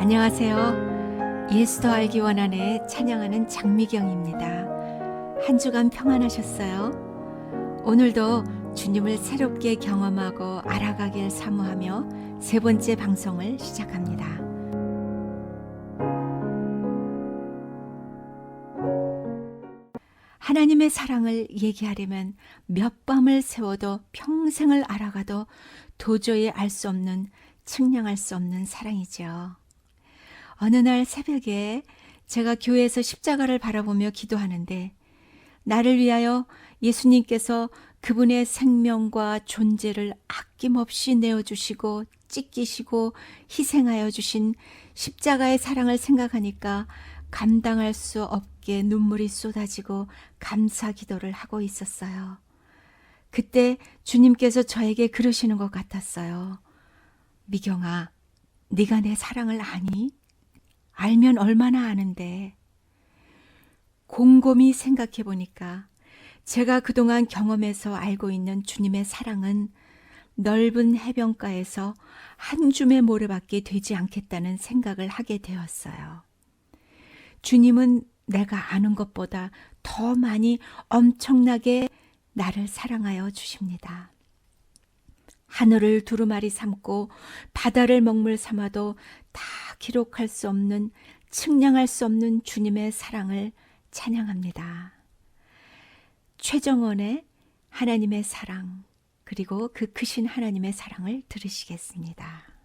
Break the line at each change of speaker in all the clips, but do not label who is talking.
안녕하세요. 예수도 알기 원하네 찬양하는 장미경입니다. 한 주간 평안하셨어요? 오늘도 주님을 새롭게 경험하고 알아가길 사모하며 세 번째 방송을 시작합니다. 하나님의 사랑을 얘기하려면 몇 밤을 세워도 평생을 알아가도 도저히 알 수 없는 측량할 수 없는 사랑이죠. 어느 날 새벽에 제가 교회에서 십자가를 바라보며 기도하는데 나를 위하여 예수님께서 그분의 생명과 존재를 아낌없이 내어주시고 찢기시고 희생하여 주신 십자가의 사랑을 생각하니까 감당할 수 없게 눈물이 쏟아지고 감사 기도를 하고 있었어요. 그때 주님께서 저에게 그러시는 것 같았어요. 미경아, 네가 내 사랑을 아니? 알면 얼마나 아는데. 곰곰이 생각해 보니까 제가 그동안 경험해서 알고 있는 주님의 사랑은 넓은 해변가에서 한 줌의 모래밖에 되지 않겠다는 생각을 하게 되었어요. 주님은 내가 아는 것보다 더 많이 엄청나게 나를 사랑하여 주십니다. 하늘을 두루마리 삼고 바다를 먹물 삼아도 다 기록할 수 없는 측량할 수 없는 주님의 사랑을 찬양합니다. 최정원의 하나님의 사랑 그리고 그 크신 하나님의 사랑을 들으시겠습니다.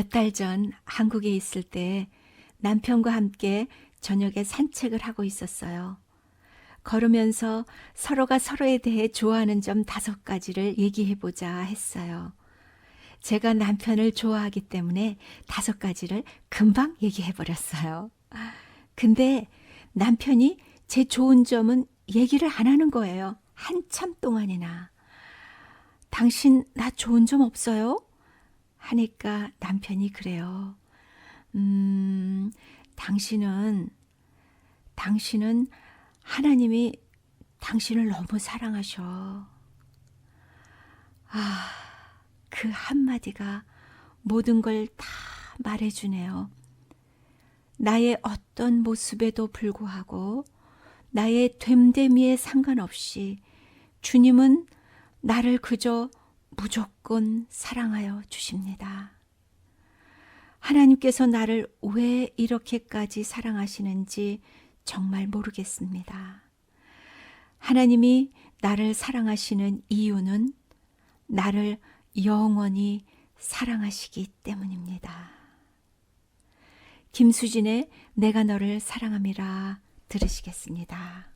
달 전 한국에 있을 때 남편과 함께 저녁에 산책을 하고 있었어요. 걸으면서 서로가 서로에 대해 좋아하는 점 다섯 가지를 얘기해보자 했어요. 제가 남편을 좋아하기 때문에 다섯 가지를 금방 얘기해버렸어요. 근데 남편이 제 좋은 점은 얘기를 안 하는 거예요. 한참 동안이나. 당신 나 좋은 점 없어요? 하니까 남편이 그래요. 음, 당신은, 당신은 하나님이 당신을 너무 사랑하셔. 아, 그 한마디가 모든 걸 다 말해주네요. 나의 어떤 모습에도 불구하고 나의 됨됨이에 상관없이 주님은 나를 그저 무조건 사랑하여 주십니다. 하나님께서 나를 왜 이렇게까지 사랑하시는지 정말 모르겠습니다. 하나님이 나를 사랑하시는 이유는 나를 영원히 사랑하시기 때문입니다. 김수진의 내가 너를 사랑함이라 들으시겠습니다.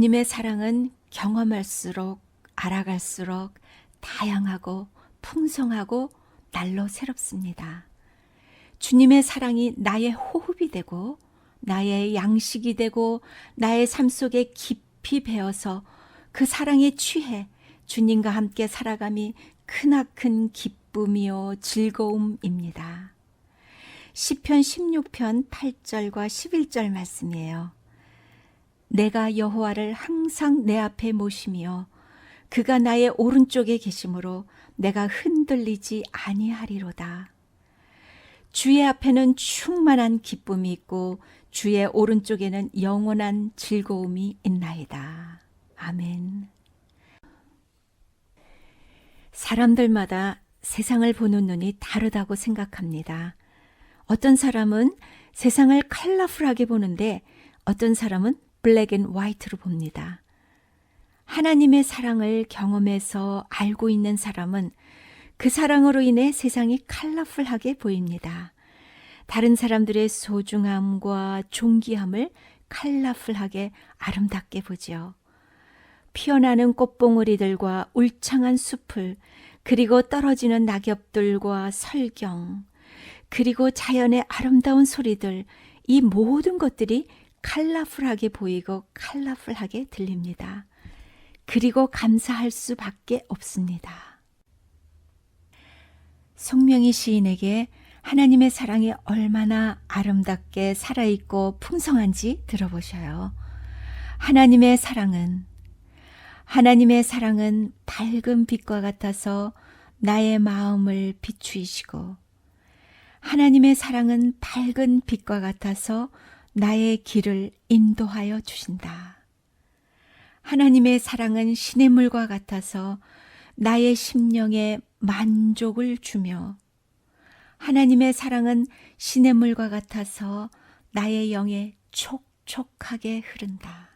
주님의 사랑은 경험할수록 알아갈수록 다양하고 풍성하고 날로 새롭습니다. 주님의 사랑이 나의 호흡이 되고 나의 양식이 되고 나의 삶 속에 깊이 배어서 그 사랑에 취해 주님과 함께 살아감이 크나큰 기쁨이요 즐거움입니다. 시편 16편 8절과 11절 말씀이에요. 내가 여호와를 항상 내 앞에 모시며 그가 나의 오른쪽에 계심으로 내가 흔들리지 아니하리로다. 주의 앞에는 충만한 기쁨이 있고 주의 오른쪽에는 영원한 즐거움이 있나이다. 아멘. 사람들마다 세상을 보는 눈이 다르다고 생각합니다. 어떤 사람은 세상을 컬러풀하게 보는데 어떤 사람은 블랙 앤 화이트로 봅니다. 하나님의 사랑을 경험해서 알고 있는 사람은 그 사랑으로 인해 세상이 컬러풀하게 보입니다. 다른 사람들의 소중함과 존귀함을 컬러풀하게 아름답게 보지요. 피어나는 꽃봉오리들과 울창한 숲을 그리고 떨어지는 낙엽들과 설경 그리고 자연의 아름다운 소리들 이 모든 것들이 컬러풀하게 보이고 컬러풀하게 들립니다. 그리고 감사할 수밖에 없습니다. 송명희 시인에게 하나님의 사랑이 얼마나 아름답게 살아있고 풍성한지 들어보셔요. 하나님의 사랑은 하나님의 사랑은 밝은 빛과 같아서 나의 마음을 비추이시고 하나님의 사랑은 밝은 빛과 같아서 나의 길을 인도하여 주신다. 하나님의 사랑은 신의 물과 같아서 나의 심령에 만족을 주며 하나님의 사랑은 신의 물과 같아서 나의 영에 촉촉하게 흐른다.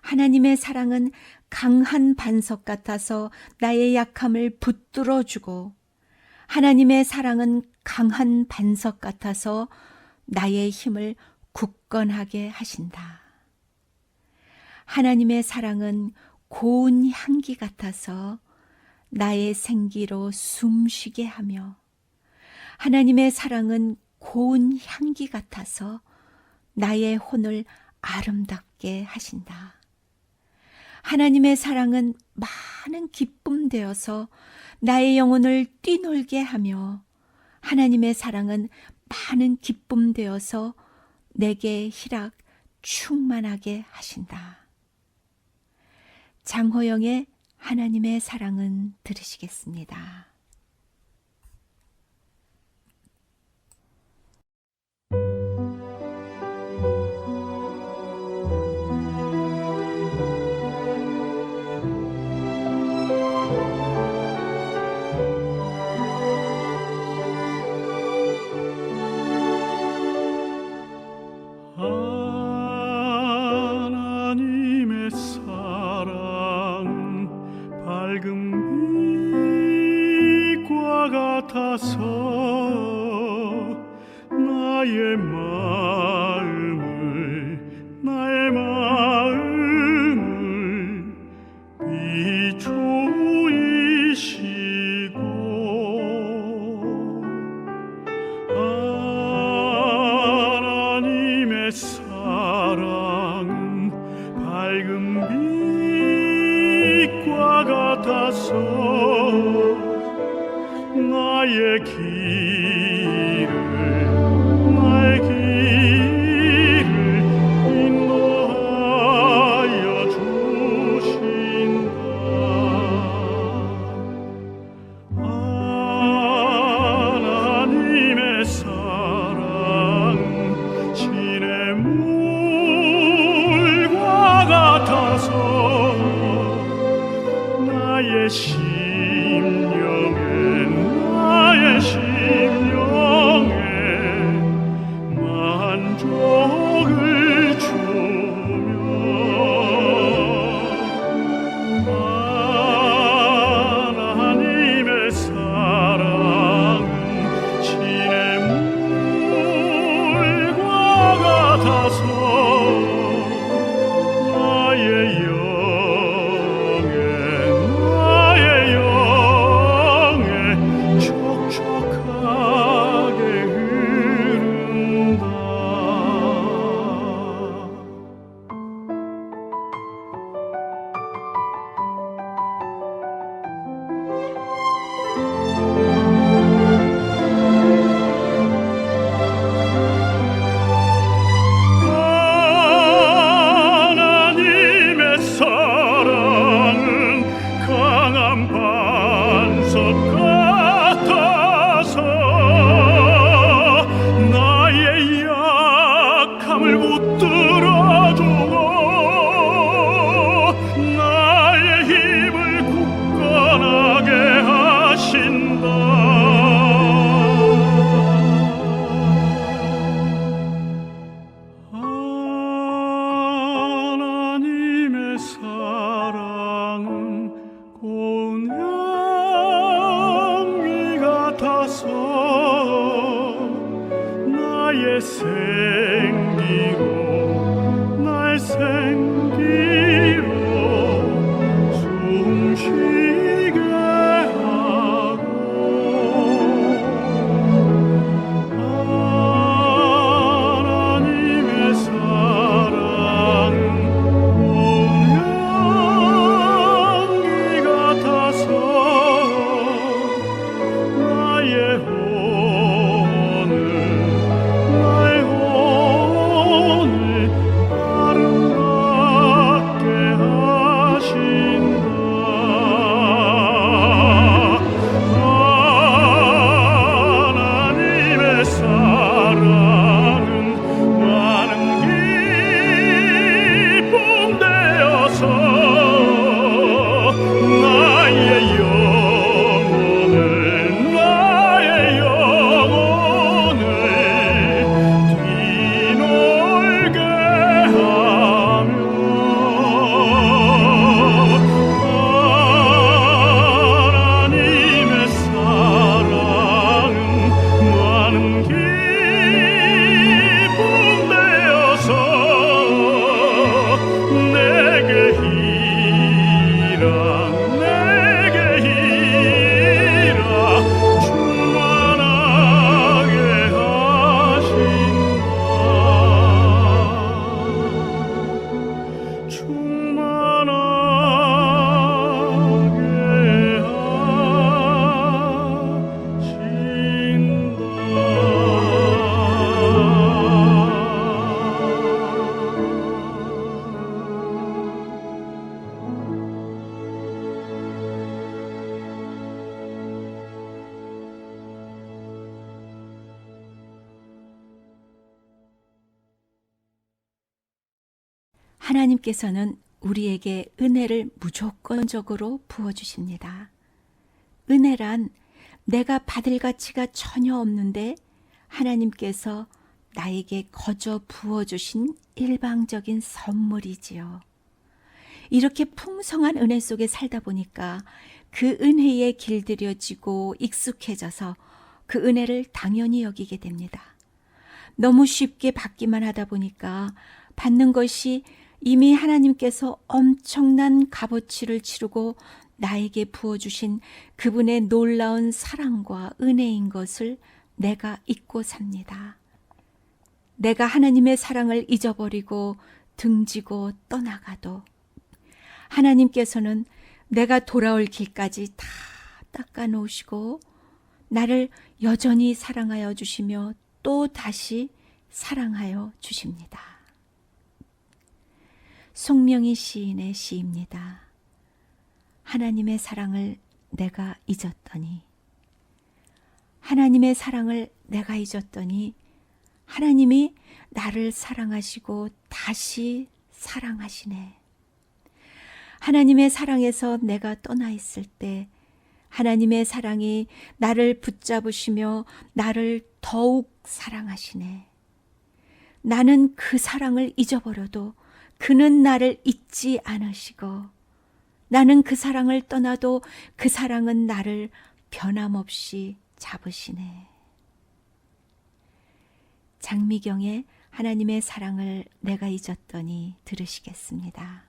하나님의 사랑은 강한 반석 같아서 나의 약함을 붙들어 주고 하나님의 사랑은 강한 반석 같아서 나의 힘을 굳건하게 하신다. 하나님의 사랑은 고운 향기 같아서 나의 생기로 숨쉬게 하며 하나님의 사랑은 고운 향기 같아서 나의 혼을 아름답게 하신다. 하나님의 사랑은 많은 기쁨 되어서 나의 영혼을 뛰놀게 하며 하나님의 사랑은 많은 기쁨 되어서 내게 희락 충만하게 하신다. 장호영의 하나님의 사랑은 들으시겠습니다.
나의 길을
하나님께서는 우리에게 은혜를 무조건적으로 부어주십니다. 은혜란 내가 받을 가치가 전혀 없는데 하나님께서 나에게 거저 부어주신 일방적인 선물이지요. 이렇게 풍성한 은혜 속에 살다 보니까 그 은혜에 길들여지고 익숙해져서 그 은혜를 당연히 여기게 됩니다. 너무 쉽게 받기만 하다 보니까 받는 것이 이미 하나님께서 엄청난 값어치를 치르고 나에게 부어주신 그분의 놀라운 사랑과 은혜인 것을 내가 잊고 삽니다. 내가 하나님의 사랑을 잊어버리고 등지고 떠나가도 하나님께서는 내가 돌아올 길까지 다 닦아 놓으시고 나를 여전히 사랑하여 주시며 또 다시 사랑하여 주십니다. 송명희 시인의 시입니다. 하나님의 사랑을 내가 잊었더니 하나님의 사랑을 내가 잊었더니 하나님이 나를 사랑하시고 다시 사랑하시네. 하나님의 사랑에서 내가 떠나 있을 때 하나님의 사랑이 나를 붙잡으시며 나를 더욱 사랑하시네. 나는 그 사랑을 잊어버려도 그는 나를 잊지 않으시고 나는 그 사랑을 떠나도 그 사랑은 나를 변함없이 잡으시네. 장미경의 하나님의 사랑을 내가 잊었더니 들으시겠습니다.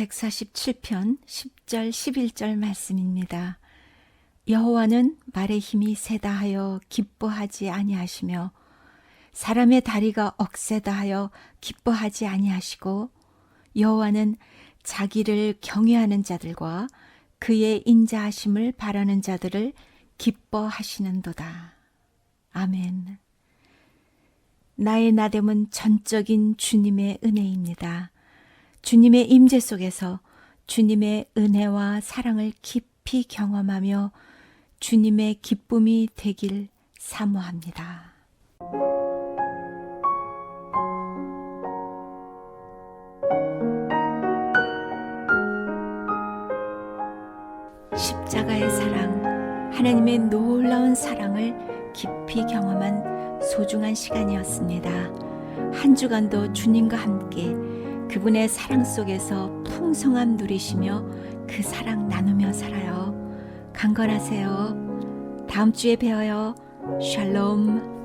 147편 10절 11절 말씀입니다. 여호와는 말의 힘이 세다 하여 기뻐하지 아니하시며 사람의 다리가 억세다 하여 기뻐하지 아니하시고 여호와는 자기를 경외하는 자들과 그의 인자하심을 바라는 자들을 기뻐하시는도다. 아멘. 나의 나됨은 전적인 주님의 은혜입니다. 주님의 임재 속에서 주님의 은혜와 사랑을 깊이 경험하며 주님의 기쁨이 되길 사모합니다. 십자가의 사랑, 하나님의 놀라운 사랑을 깊이 경험한 소중한 시간이었습니다. 한 주간도 주님과 함께 그분의 사랑 속에서 풍성함 누리시며 그 사랑 나누며 살아요. 강건하세요. 다음 주에 뵈어요. 샬롬.